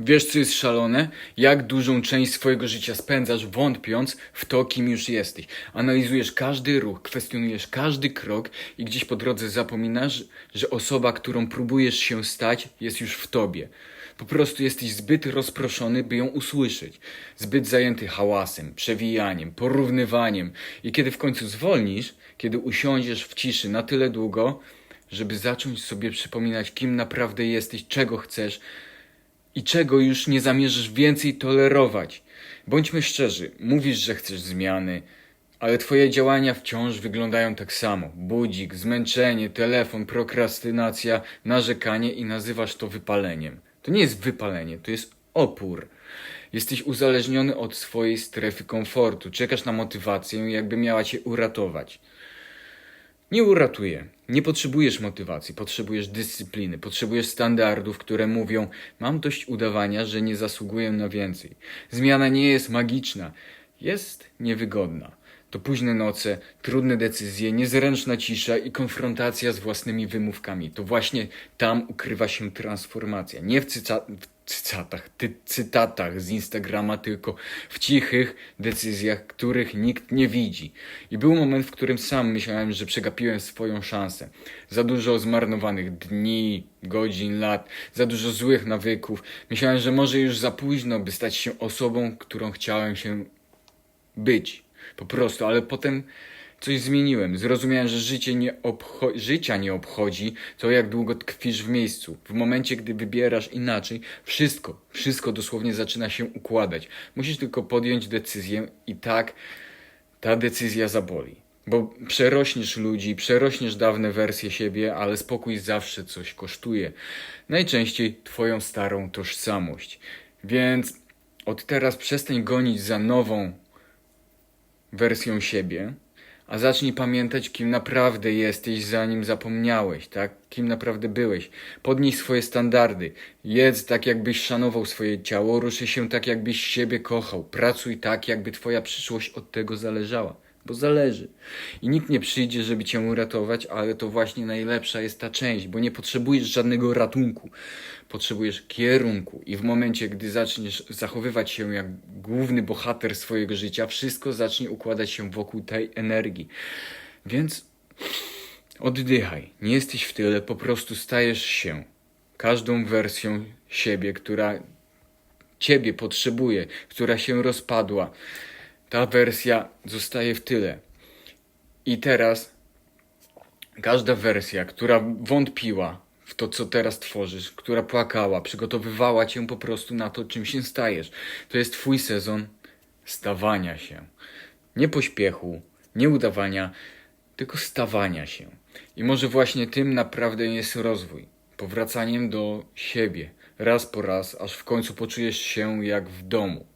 Wiesz, co jest szalone? Jak dużą część swojego życia spędzasz, wątpiąc w to, kim już jesteś. Analizujesz każdy ruch, kwestionujesz każdy krok i gdzieś po drodze zapominasz, że osoba, którą próbujesz się stać, jest już w tobie. Po prostu jesteś zbyt rozproszony, by ją usłyszeć. Zbyt zajęty hałasem, przewijaniem, porównywaniem. I kiedy w końcu zwolnisz, kiedy usiądziesz w ciszy na tyle długo, żeby zacząć sobie przypominać, kim naprawdę jesteś, czego chcesz i czego już nie zamierzasz więcej tolerować. Bądźmy szczerzy, mówisz, że chcesz zmiany, ale twoje działania wciąż wyglądają tak samo. Budzik, zmęczenie, telefon, prokrastynacja, narzekanie i nazywasz to wypaleniem. To nie jest wypalenie, to jest opór. Jesteś uzależniony od swojej strefy komfortu. Czekasz na motywację, jakby miała cię uratować. Nie uratuje. Nie potrzebujesz motywacji, potrzebujesz dyscypliny, potrzebujesz standardów, które mówią: Mam dość udawania, że nie zasługuję na więcej. Zmiana nie jest magiczna, jest niewygodna. To późne noce, trudne decyzje, niezręczna cisza i konfrontacja z własnymi wymówkami. To właśnie tam ukrywa się transformacja. Nie w, cyca- w cytatach, ty- cytatach z Instagrama, tylko w cichych decyzjach, których nikt nie widzi. I był moment, w którym sam myślałem, że przegapiłem swoją szansę. Za dużo zmarnowanych dni, godzin, lat, za dużo złych nawyków. Myślałem, że może już za późno, by stać się osobą, którą chciałem się być. Po prostu, ale potem coś zmieniłem. Zrozumiałem, że życie nie obcho- życia nie obchodzi to, jak długo tkwisz w miejscu. W momencie, gdy wybierasz inaczej, wszystko, wszystko dosłownie zaczyna się układać. Musisz tylko podjąć decyzję i tak ta decyzja zaboli. Bo przerośniesz ludzi, przerośniesz dawne wersje siebie, ale spokój zawsze coś kosztuje. Najczęściej twoją starą tożsamość. Więc od teraz przestań gonić za nową wersją siebie, a zacznij pamiętać, kim naprawdę jesteś, zanim zapomniałeś, tak? Kim naprawdę byłeś. Podnieś swoje standardy. Jedz tak, jakbyś szanował swoje ciało, ruszy się tak, jakbyś siebie kochał. Pracuj tak, jakby twoja przyszłość od tego zależała. Bo zależy. I nikt nie przyjdzie, żeby cię uratować, ale to właśnie najlepsza jest ta część, bo nie potrzebujesz żadnego ratunku. Potrzebujesz kierunku. I w momencie, gdy zaczniesz zachowywać się jak główny bohater swojego życia, wszystko zacznie układać się wokół tej energii. Więc oddychaj. Nie jesteś w tyle, po prostu stajesz się każdą wersją siebie, która ciebie potrzebuje, która się rozpadła. Ta wersja zostaje w tyle. I teraz każda wersja, która wątpiła w to, co teraz tworzysz, która płakała, przygotowywała cię po prostu na to, czym się stajesz, to jest twój sezon stawania się. Nie pośpiechu, nie udawania, tylko stawania się. I może właśnie tym naprawdę jest rozwój. Powracaniem do siebie, raz po raz, aż w końcu poczujesz się jak w domu.